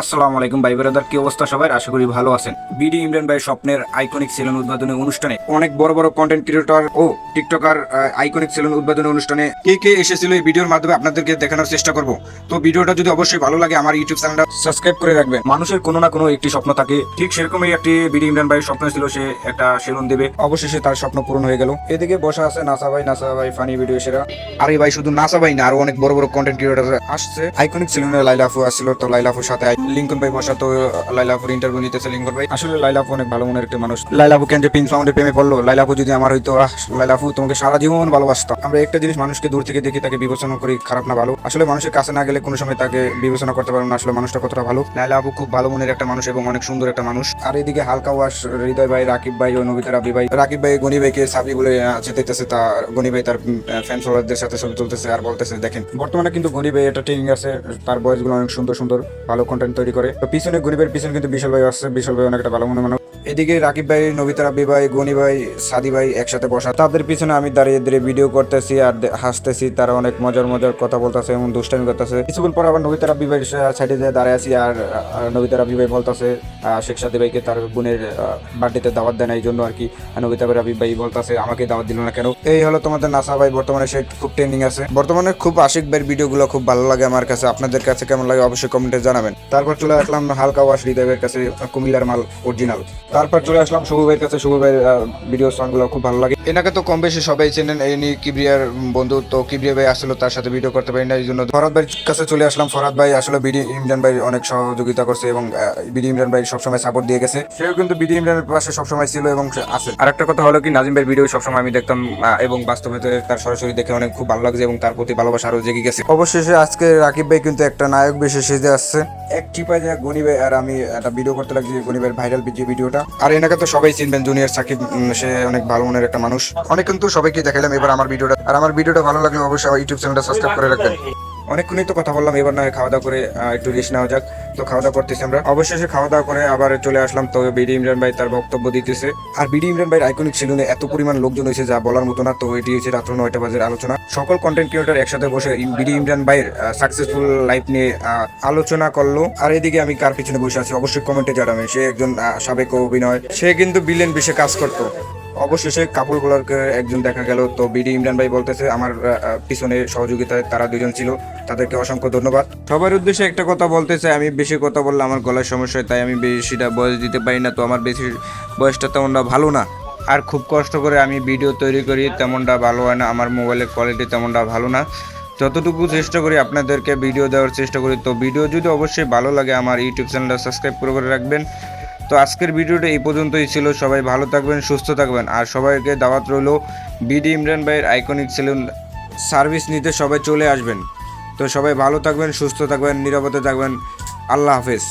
আসসালামু আলাইকুম ভাই ব্রাদার, কি অবস্থা সবাই আশা করি ভালো আছেন। বিডি ইমরান ভাই স্বপ্নের আইকনিক সেলুন উদ্বোধনী অনুষ্ঠানে অনেক বড় বড় কন্টেন্ট ক্রিয়েটর ও টিকটকার আইকনিক সেলুন উদ্বোধনী অনুষ্ঠানে কে কে এসেছিল এই ভিডিওর মাধ্যমে আপনাদেরকে দেখানোর চেষ্টা করব। তো ভিডিওটা যদি অবশ্যই ভালো লাগে, আমার ইউটিউব চ্যানেলটা সাবস্ক্রাইব করে রাখবেন। মানুষের কোনো না কোনো একটি স্বপ্ন থাকে। ঠিক সেরকমই একটি বিডি ইমরান ভাইয়ের স্বপ্ন ছিল, সে একটা সেলুন দেবে। অবশেষে তার স্বপ্ন পূরণ হয়ে গেল। এদিকে বসা আছে নাসা ভাই। নাসা ভাই ফানি ভিডিও সেরা। আরে ভাই, শুধু নাসা ভাই না, আরও অনেক বড় বড় কন্টেন্ট ক্রিয়েটর আসছে। আইকনিক সেলুনে লাইলাফু আসছিল, তো লাইলাফুর সাথে লিঙ্কন ভাই বসা তো লাইলাফুর ইন্টারভিউ নিতেছে লিঙ্কন ভাই। আসলে লাইলাফু অনেক ভালো মনের একটা মানুষ। লাইলাফু কেন যে পিন সাউন্ডে প্রেমে পড়ল লাইলাফু যদি আমার হইতো আহ, লাইলাফু তোমাকে সারা জীবন ভালোবাসতাম আমরা একটা জিনিস মানুষকে দূর থেকে দেখি তাকে বিবেচনা করি খারাপ না ভালো। আসলে মানুষের কাছে না গেলে কোনো সময় তাকে বিবেচনা করতে পারব না আসলে মানুষটা কতটা ভালো। লাইলাফু খুব ভালো মনের একটা মানুষ এবং অনেক সুন্দর একটা মানুষ। আর এদিকে হালকা ওয়াশ হৃদয় ভাই রাকিব ভাই ও নবিতা রাবি ভাই। রাকিব ভাই গনি ভাইকে সাবি বলে যেতেছে তা গনি ভাই তার ফ্যান ফলোয়ারদের সাথে ছবি তুলতেছে আর বলতেছে দেখেন। বর্তমানে কিন্তু গনি ভাই এটা ট্রেনিং আছে তার বয়সগুলো অনেক সুন্দর সুন্দর ভালো কন্টেন্ট তৈরি করে। তো পিছনে গরিবের পিছনে কিন্তু বিশাল ভাই আসছে বিশাল ভাই অনেকটা ভালো মনে এদিকে রাকিব ভাই, নবিতা রাব্বি ভাই, গনি ভাই, সাদি ভাই একসাথে বসা। তাদের পিছনে আমি দাঁড়িয়ে দাঁড়িয়ে ভিডিও করতেছি আর হাসতেছি। তারা অনেক মজার মজার কথা বলতেছে এবং দুষ্টামি করতেছে। কিছুক্ষণ পর আবার নবিতা রাব্বি ভাই সাইডে দিয়ে দাঁড়িয়ে আছি আর নবিতা রাব্বি ভাই বলতেছে শেখ সাদি ভাইকে তার বোনের বার্থডেতে দাওয়াত দেয় না, এই জন্য আর কি নবিতা রাব্বি ভাই বলতেছে, আমাকে দাওয়াত দিল না কেন? এই হলো তোমাদের নাসা ভাই, বর্তমানে সে খুব ট্রেন্ডিং আছে। বর্তমানে খুব আশিক ভাইয়ের ভিডিওগুলো খুব ভালো লাগে আমার কাছে। আপনাদের কাছে কেমন লাগে অবশ্যই কমেন্টে জানাবেন। তারপর চলে আসলাম হালকা ওয়াশ হৃদয়ের কাছে, কুমিল্লার মাল অরিজিনাল তারপর চলে আসলাম শুভ ভাইয়ের কাছে। শুভ ভাইয়ের ভিডিও সংগুলো খুব ভালো লাগে। এনাকে তো কম বেশি সবাই চেনেন এনি কিবরিয়ার বন্ধু তো কিবরিয়া ভাই আসলে তার সাথে ভিডিও করতে পারি না এই জন্য ফরাদ ভাইয়ের কাছে চলে আসলাম। ফরাদ ভাই আসলে বিডি ইমরান ভাই অনেক সহযোগিতা করছে এবং বিডি ইমরান ভাই সবসময় সাপোর্ট দিয়ে গেছে। সেও কিন্তু বিডি ইমরানের পাশে সবসময় ছিল এবং আছে। আর একটা কথা হলো কি, নাজিম ভাইয়ের ভিডিও সবসময় আমি দেখতাম এবং বাস্তবে তার সরাসরি দেখে অনেক খুব ভালো লাগছে এবং তার প্রতি ভালোবাসা আরও জেগে গেছে। অবশেষে আজকে রাকিব ভাই কিন্তু একটা নায়ক বেশি সেজে আসছে। এক টিপায় যা গনি ভাই, আর আমি একটা ভিডিও করতে লাগছি, গনি ভাইয়ের ভাইরাল ভিডিওটা আর এনাকে তো সবাই চিনবেন, জুনিয়র সাকিব সে অনেক ভালো মনের একটা মানুষ। অনেক কিন্তু সবাইকে দেখালাম এবার আমার ভিডিওটা। আর আমার ভিডিওটা ভালো লাগলে অবশ্যই আমার ইউটিউব চ্যানেলটা সাবস্ক্রাইব করে রাখবেন। অনেকক্ষণই তো কথা বললাম, এবার নয় খাওয়া দাওয়া করে একটু রেস্ট নেওয়া যাক। তো খাওয়া দাওয়া করতেছি আমরা। অবশেষে খাওয়া দাওয়া করে আবার চলে আসলাম, তো বিডি ইমরান ভাই তার বক্তব্য দিতেছে। আর বিডি ইমরান ভাই আইকনিক সেলুনে এত পরিমাণ লোকজন হয়েছে যা বলার মতো না, তো এটি হচ্ছে রাত্র নয়টা বাজের আলোচনা। সকল কন্টেন্ট ক্রিয়েটর একসাথে বসে বিডি ইমরান ভাইয়ের সাকসেসফুল লাইফ নিয়ে আলোচনা করল। আর এদিকে আমি কার পিছনে বসে আছি? অবশ্যই কমেন্টে জানাবেন। সে একজন সাবেক অভিনয়। সে কিন্তু বিলেন বেশে কাজ করতো। অবশেষে কাপুর কাপড়গুলোকে একজন দেখা গেল। তো বিডি ইমরান ভাই বলতেছে, আমার পিছনে সহযোগিতায় তারা দুজন ছিল। তাদেরকে অসংখ্য ধন্যবাদ। সবার উদ্দেশ্যে একটা কথা বলতে চাই আমি বেশি কথা বললে আমার গলার সমস্যা তাই আমি বেশিটা বয়স দিতে পারি না, তো আমার বেশি বয়সটা তেমনটা ভালো না। আর খুব কষ্ট করে আমি ভিডিও তৈরি করি, তেমনটা ভালো হয় না, আমার মোবাইলের কোয়ালিটি তেমনটা ভালো না। যতটুকু চেষ্টা করি আপনাদেরকে ভিডিও দেওয়ার চেষ্টা করি, তো ভিডিও যদি অবশ্যই ভালো লাগে, আমার ইউটিউব চ্যানেলটা সাবস্ক্রাইব করে করে রাখবেন। তো আজকের ভিডিওটা এই পর্যন্তই ছিল। সবাই ভালো থাকবেন, সুস্থ থাকবেন। আর সবাইকে দাওয়াত রইল বিডি ইমরান ভাইয়ের আইকনিক সেলুন সার্ভিস নিতে সবাই চলে আসবেন। তো সবাই ভালো থাকবেন, সুস্থ থাকবেন, নিরাপদে থাকবেন। আল্লাহ হাফেজ।